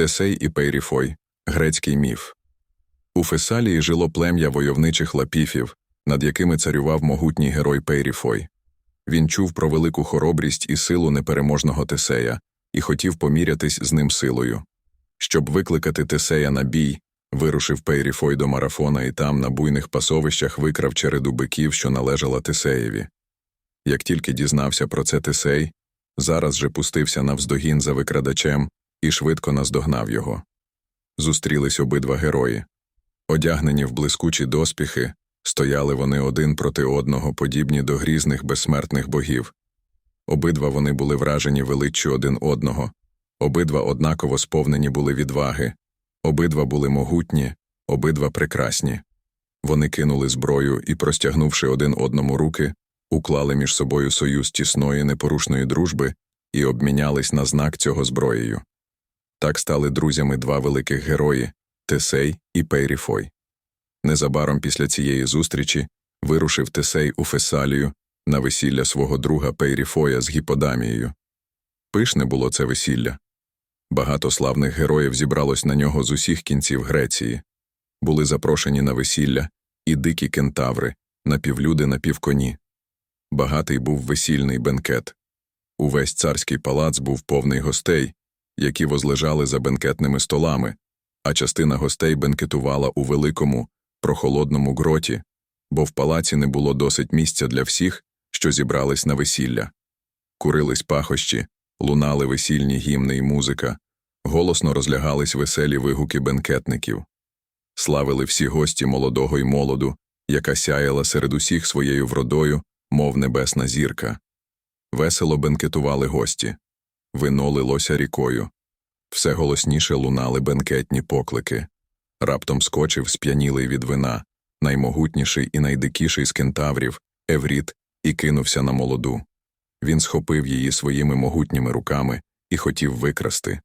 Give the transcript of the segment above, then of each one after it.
Тесей і Пейріфой грецький міф. У Фесалії жило плем'я войовничих лапіфів, над якими царював могутній герой Пейріфой. Він чув про велику хоробрість і силу непереможного Тесея і хотів помірятись з ним силою. Щоб викликати Тесея на бій, вирушив Пейріфой до марафона і там, на буйних пасовищах, викрав череду биків, що належала Тесеєві. Як тільки дізнався про це Тесей, зараз же пустився навздогін за викрадачем і швидко наздогнав його. Зустрілись обидва герої. Одягнені в блискучі доспіхи, стояли вони один проти одного, подібні до грізних безсмертних богів. Обидва вони були вражені величчю один одного, обидва однаково сповнені були відваги, обидва були могутні, обидва прекрасні. Вони кинули зброю і, простягнувши один одному руки, уклали між собою союз тісної непорушної дружби і обмінялись на знак цього зброєю. Так стали друзями два великих герої Тесей і Пейріфой. Незабаром після цієї зустрічі вирушив Тесей у Фесалію на весілля свого друга Пейріфоя з Гіподамією. Пишне було це весілля. Багато славних героїв зібралось на нього з усіх кінців Греції. Були запрошені на весілля і дикі кентаври, напівлюди напівконі. Багатий був весільний бенкет. Увесь царський палац був повний гостей, які возлежали за бенкетними столами, а частина гостей бенкетувала у великому, прохолодному гроті, бо в палаці не було досить місця для всіх, що зібрались на весілля. Курились пахощі, лунали весільні гімни і музика, голосно розлягались веселі вигуки бенкетників. Славили всі гості молодого й молоду, яка сяяла серед усіх своєю вродою, мов небесна зірка. Весело бенкетували гості. Вино лилося рікою. Все голосніше лунали бенкетні поклики. Раптом скочив, сп'янілий від вина, наймогутніший і найдикіший з кентаврів, Евріт, і кинувся на молоду. Він схопив її своїми могутніми руками і хотів викрасти.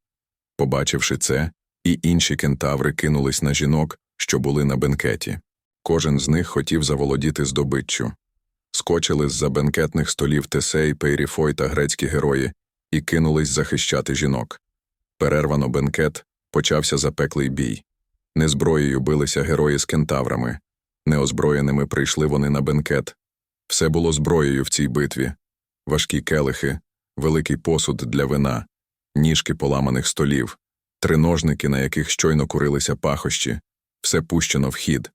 Побачивши це, і інші кентаври кинулись на жінок, що були на бенкеті. Кожен з них хотів заволодіти здобиччю. Скочили з-за бенкетних столів Тесей, Пейріфой та грецькі герої і кинулись захищати жінок. Перервано бенкет, почався запеклий бій. Не зброєю билися герої з кентаврами, неозброєними прийшли вони на бенкет. Все було зброєю в цій битві важкі келихи, великий посуд для вина, ніжки поламаних столів, триножники, на яких щойно курилися пахощі, все пущено в хід.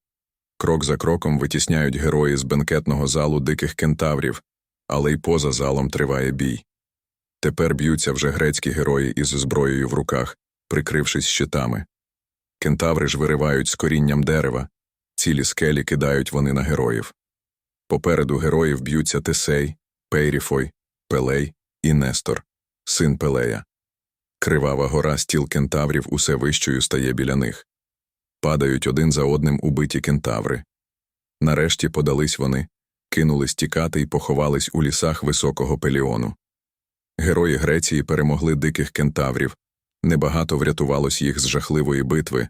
Крок за кроком витісняють герої з бенкетного залу диких кентаврів, але й поза залом триває бій. Тепер б'ються вже грецькі герої із зброєю в руках, прикрившись щитами. Кентаври ж виривають з корінням дерева, цілі скелі кидають вони на героїв. Попереду героїв б'ються Тесей, Пейріфой, Пелей і Нестор, син Пелея. Кривава гора стіл кентаврів усе вищою стає біля них. Падають один за одним убиті кентаври. Нарешті подались вони, кинулись тікати і поховались у лісах високого пеліону. Герої Греції перемогли диких кентаврів, небагато врятувалось їх з жахливої битви,